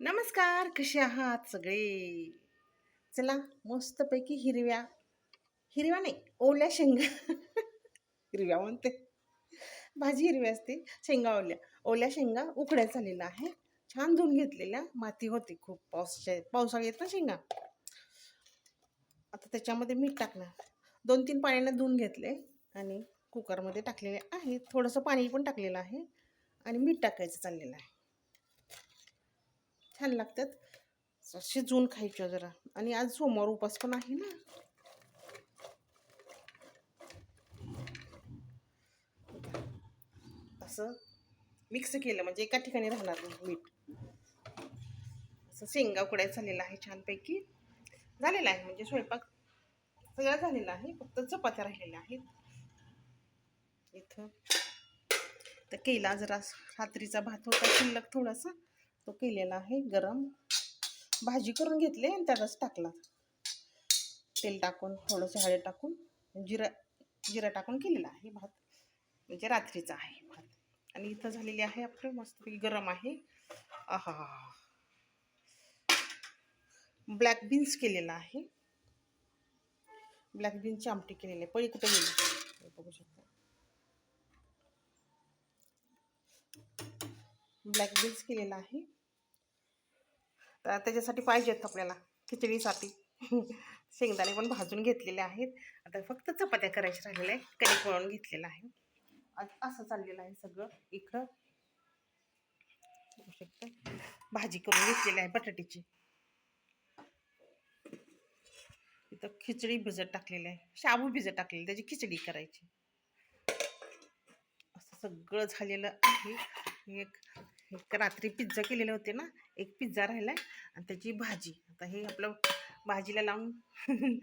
नमस्कार कसे आहात सगळे? चला मस्तपैकी हिरव्या हिरव्या नाही ओल्या शेंगा. हिरव्या म्हणते. भाजी हिरवी असते शेंगा ओल्या. ओल्या शेंगा उकड्या झालेल्या आहे. छान धुवून घेतलेल्या. माती होती खूप पावसाच्या पावसाळ्यात ना शेंगा. आता त्याच्यामध्ये मीठ टाकणार. दोन तीन पाण्याने धुवून घेतले आणि कुकरमध्ये टाकलेले आहे. थोडंसं पाणी पण टाकलेलं आहे आणि मीठ टाकायचं चाललेलं आहे. छान लागतात. शिजवून खायच्या जरा. आणि आज सोमवार उपास पण आहे ना. असं मिक्स केलं. म्हणजे एका ठिकाणी राहणार नाही मीठ. असं शेंगा उकडायचं झालेलं आहे छानपैकी. झालेला आहे. म्हणजे स्वयंपाक सगळा झालेला आहे. फक्त चपात्या राहिलेल्या आहेत. इथं. तर केला जरा रात्रीचा भात होता शिल्लक थोडासा. तो केलेला आहे गरम. भाजी करून घेतली आणि त्यातच टाकला. तेल टाकून थोडंसं हळद टाकून जिरा जिरा टाकून केलेला आहे भात. म्हणजे रात्रीचा आहे भात. आणि इथं झालेली आहे आपलं मस्तपैकी गरम आहे. आहा. ब्लॅक बीन्स केलेला आहे. ब्लॅक बीन्सची आमटी केलेली आहे. पळी कुठे गेली? बघू शकता. ब्लॅक बीन्स केलेला आहे. तर त्याच्यासाठी पाहिजेत आपल्याला खिचडीसाठी. शेंगदाणे पण भाजून घेतलेले आहेत. आता फक्त चपात्या करायच्या राहिलेल्या आहे कणिक वळून घेतलेलं आहे. असं चाललेलं आहे सगळं. इकडं भाजी करून घेतलेली आहे बटाट्याची. इथं खिचडी भिजत टाकलेली आहे. शाबू भिजत टाकलेली त्याची खिचडी करायची. असं सगळं झालेलं आहे. एक हे रात्री पिझ्झा केलेले होते ना एक पिझ्झा राहिला आणि त्याची भाजी. आता हे आपलं भाजीला लावून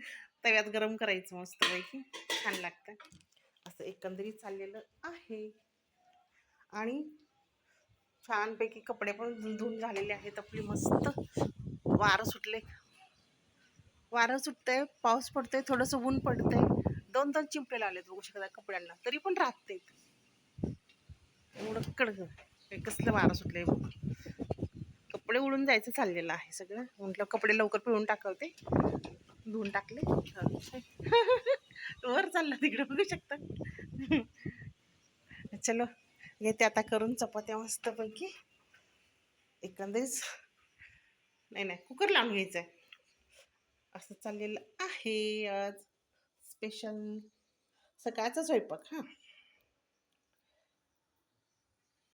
तव्यात गरम करायचं मस्तपैकी. छान लागतं. असं एकंदरीत चाललेलं आहे. आणि छानपैकी कपडे पण धुवून झालेले आहेत. आपली मस्त वारं सुटले वारं सुटतंय पाऊस पडतोय थोडंसं ऊन पडतंय. दोन दोन चिमटे लावलेत बघू शकता कपड्यांना. तरी पण राहते एवढं कडक. कसलं वारं सुटलंय कपडे उडून जायचं चाललेलं आहे सगळं. म्हटलं कपडे लवकर पिळून टाकवते. धुवून टाकले. वर चाललं तिकडे बघू शकता. चलो येते आता करून चपात्या मस्तपैकी. एकंदरीच नाही नाही कुकर लावून घ्यायचं आहे असं चाललेलं आहे आज. स्पेशल सकाळचा स्वयंपाक हां.